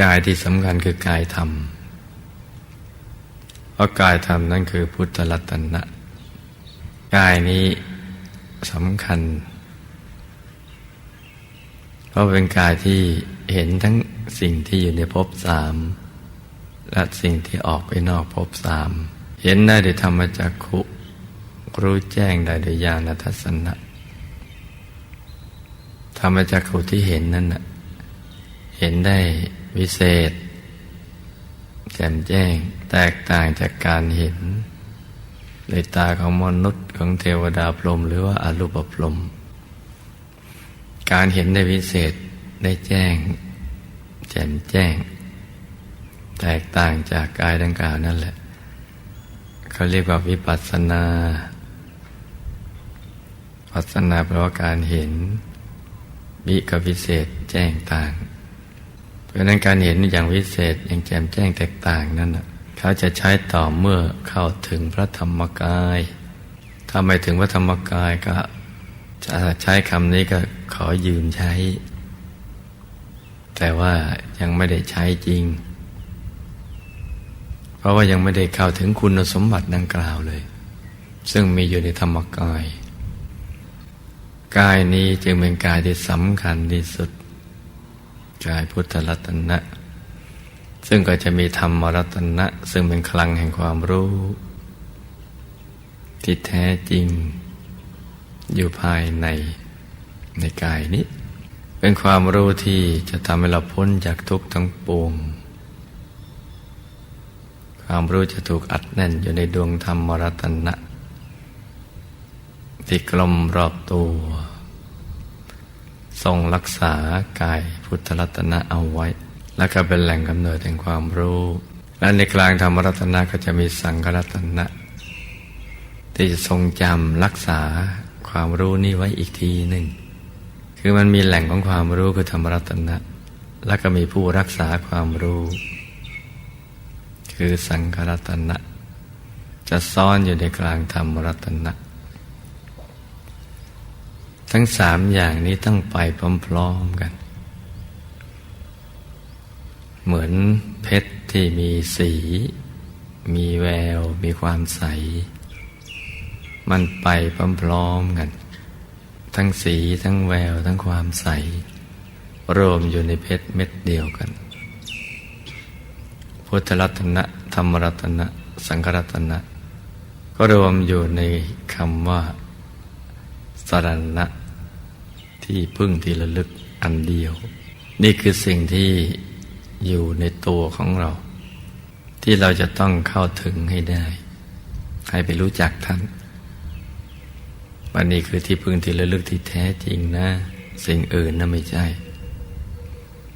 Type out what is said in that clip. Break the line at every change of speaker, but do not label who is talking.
กายที่สำคัญคือกายธรรม เพราะกายธรรมนั่นคือพุทธรัตนะ กายนี้สำคัญ เพราะเป็นกายที่เห็นทั้งสิ่งที่อยู่ในภพสามและสิ่งที่ออกไปนอกภพสาม เห็นได้โดยธรรมจักขุรู้แจ้งได้โดยญาณทัศนะธรรมจักขุที่เห็นนั้นนะเห็นได้ วิเศษ แจ่มแจ้งแตกต่างจากการเห็น ในตาของมนุษย์ของเทวดาพรหมหรือว่าอรูปพรหมการเห็นได้วิเศษได้แจ้ง แจ่มแจ้ง แตกต่างจากกายดังกล่าวนั่นแหละ เขาเรียกว่าวิปัสสนาปัสสนาแปลว่าการเห็น วิกับวิเศษแจ้งต่าง เพราะนั้นการเห็นอย่างวิเศษอย่างแจ่มแจ้งแตกต่างนั่นเขาจะใช้ต่อเมื่อเข้าถึงพระธรรมกายถ้าไม่ถึงพระธรรมกายก็จะใช้คำนี้ก็ขอยืมใช้ แต่ว่ายังไม่ได้ใช้จริง เพราะว่ายังไม่ได้เข้าถึงคุณสมบัติดังกล่าวเลย ซึ่งมีอยู่ในธรรมกาย กายนี้จึงเป็นกายที่สำคัญที่สุด กายพุทธรัตนะ ซึ่งก็จะมีธรรมรัตนะ ซึ่งเป็นคลังแห่งความรู้ ที่แท้จริง อยู่ภายในในกายนี้ เป็นความรู้ที่จะทำให้เราพ้นจากทุกข์ทั้งปวง ความรู้จะถูกอัดแน่นอยู่ในดวงธรรมรัตนะ ที่กลมรอบตัว ทรงรักษากายพุทธรัตนะเอาไว้ และก็เป็นแหล่งกำเนิดแห่งความรู้ และในกลางธรรมรัตนะก็จะมีสังฆรัตนะ ที่จะทรงจำรักษาความรู้นี้ไว้อีกทีหนึ่ง คือมันมีแหล่งของความรู้คือธรรมรัตนะ และก็มีผู้รักษาความรู้ คือสังฆรัตนะ จะซ่อนอยู่ในกลางธรรมรัตนะ ทั้งสามอย่างนี้ต้องไปพร้อมๆกัน เหมือนเพชรที่มีสี มีแวว มีความใส มันไปพร้อมๆกัน ทั้งสีทั้งแวว ทั้งความใส รวมอยู่ในเพชรเม็ดเดียวกัน พุทธรัตนะธรรมรัตนะสังฆรัตนะก็รวมอยู่ในคำว่าสรณะ ที่พึ่งที่ระลึกอันเดียว นี่คือสิ่งที่อยู่ในตัวของเรา ที่เราจะต้องเข้าถึงให้ได้ ให้ไปรู้จักท่านวันนี้คือที่พึ่งที่ระลึกที่แท้จริงนะ สิ่งอื่นนะไม่ใช่